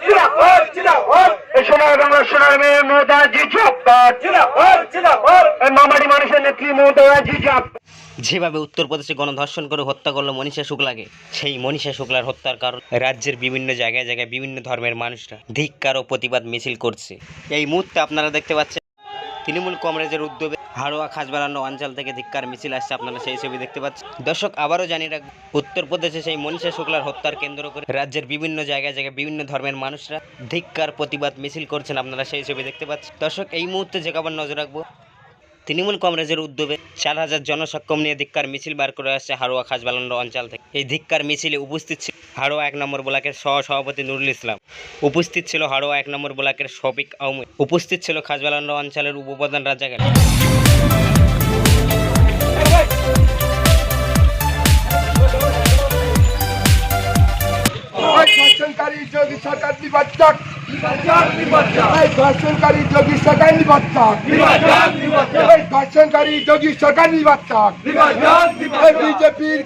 জিন্দাবাদ। জিন্দাবাদ এই সোনার বাংলা সোনার মেয়ে মামাটি মানুষের নেত্রী যেভাবে উত্তরপ্রদেশে গণধর্ষণ করে হত্যা করল মনীষা শুক্লাকে সেই মনীষা শুক্লার হত্যার কারণ রাজ্যের বিভিন্ন জায়গায় জায়গায় বিভিন্ন ধর্মের মানুষরা ধিক্কার ও প্রতিবাদ মিছিল করছে। এই মুহূর্তে আপনারা দেখতে পাচ্ছেন তৃণমূল কংগ্রেসের উদ্যোগে হাড়োয়া খাসবাড়ানো অঞ্চল থেকে ধিক্কার মিছিল আসছে, আপনারা সেই ছবি দেখতে পাচ্ছেন। দর্শক, আবারও জানিয়ে রাখব উত্তরপ্রদেশে সেই মনীষা শুক্লার হত্যার কেন্দ্র করে রাজ্যের বিভিন্ন জায়গায় জায়গায় বিভিন্ন ধর্মের মানুষরা ধিক্কার, প্রতিবাদ, মিছিল করছেন, আপনারা সেই ছবি দেখতে পাচ্ছেন। দর্শক, এই মুহূর্তে যে খবর নজর রাখব, তৃণমূল কংগ্রেসের উদ্যোগে চার হাজার জনসক্ষম নিয়ে ধিক্কার মিছিল বার করে আসছে হাড়োয়া খাসবালান্ড অঞ্চল থেকে। এই ধিক্কার মিছিলে উপস্থিত ছিল হাড়োয়া এক নম্বর ব্লকের সহ সভাপতি নুরুল ইসলাম। উপস্থিত ছিল হাড়োয়া এক নম্বর ব্লকের শফিক আহমেদ। উপস্থিত ছিল খাসবালান্ড অঞ্চলের উপপ্রধান রাজাকার। এই ধর্ষণকারী যোগী সরকার নিবাচক নির্বাচন নির্বাচন। এই ধর্ষণকারী যোগী সরকার নিবাচক এই বিজেপির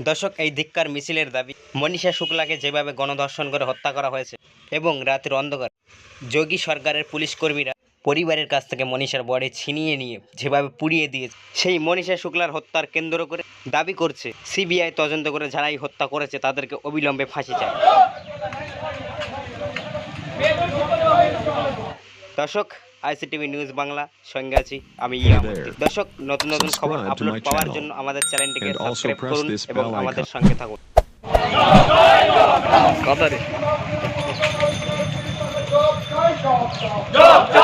দর্শক এই ধিক্কার মিছিলের দাবি মনীষা শুক্লাকে যেভাবে গণধর্ষণ করে হত্যা করা হয়েছে এবং রাতের অন্ধকার যোগী সরকারের পুলিশ কর্মীরা পরিবারের কাছ থেকে মনীষার বডি ছিনিয়ে নিয়ে যেভাবে পুড়িয়ে দিয়েছে সেই মনীষা শুক্লার হত্যার কেন্দ্র করে দাবি করছে সিবিআই তদন্ত করে যারাই হত্যা করেছে তাদেরকে অবিলম্বে ফাঁসি চায় দর্শক আইসিটিভি নিউজ বাংলা সঙ্গে আছি আমি ইয়া। দর্শক নতুন নতুন খবর আপলোড পাওয়ার জন্য আমাদের চ্যানেলটিকে সাবস্ক্রাইব করুন এবং আমাদের সঙ্গে থাকুন। জবাব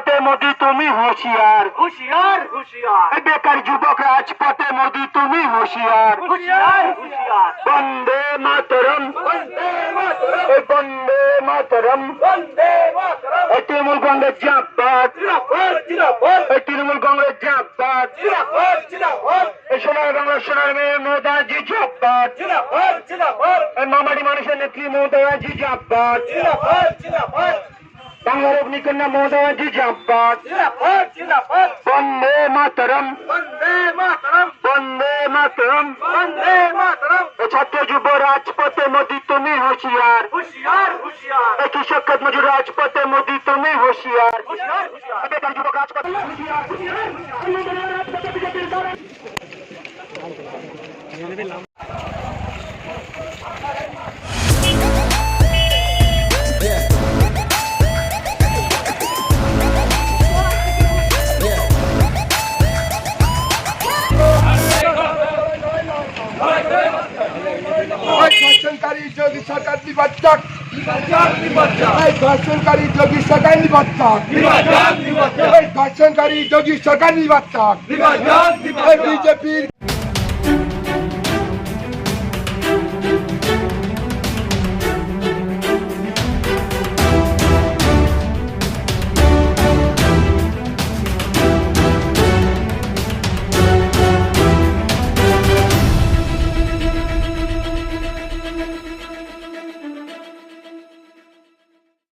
রাজপথে মোদি তুমি হুঁশিয়ার। হুশিয়ার হুশিয়ার। বেকার যুবক রাজপথে মোদি তুমি হুঁশিয়ার। হুশিয়ার হুশিয়ার। বন্দে মাতরম। বন্দে মাতরম। বন্দে মাতরম। বন্দে মাতরম। তৃণমূল কংগ্রেস জাপাত তৃণমূল কংগ্রেস জাপাত সোনার বাংলা সোনার মেয়ে মমতা জাপাত মামাটি মানুষের নেত্রী মমতা জাপাত জিন্দাবাদ জিন্দাবাদ বাংলার অগ্নিকন্যা মমতা জাপাত জিন্দাবাদ জিন্দাবাদ বন্দে মাতরম বন্দে মাতরম বন্দে মাতরম বন্দে মাতরম এই ছাত্র যুব রাজপথে মোদি তুমি হুঁশিয়ার হুশিয়ার হুশিয়ার এই কৃষক খেত মজুর রাজপথে মোদি তুমি হুঁশিয়ার হুশিয়ার হুশিয়ার বেকার যোগী সরকার নিবাচক নির্বাচন নির্বাচন এই ধর্ষণকারী যোগী সরকার নিবাচক নির্বাচন নির্বাচন এই ধর্ষণকারী যোগী সরকার নিবাচক নির্বাচন এই নির্বাচন বিজেপির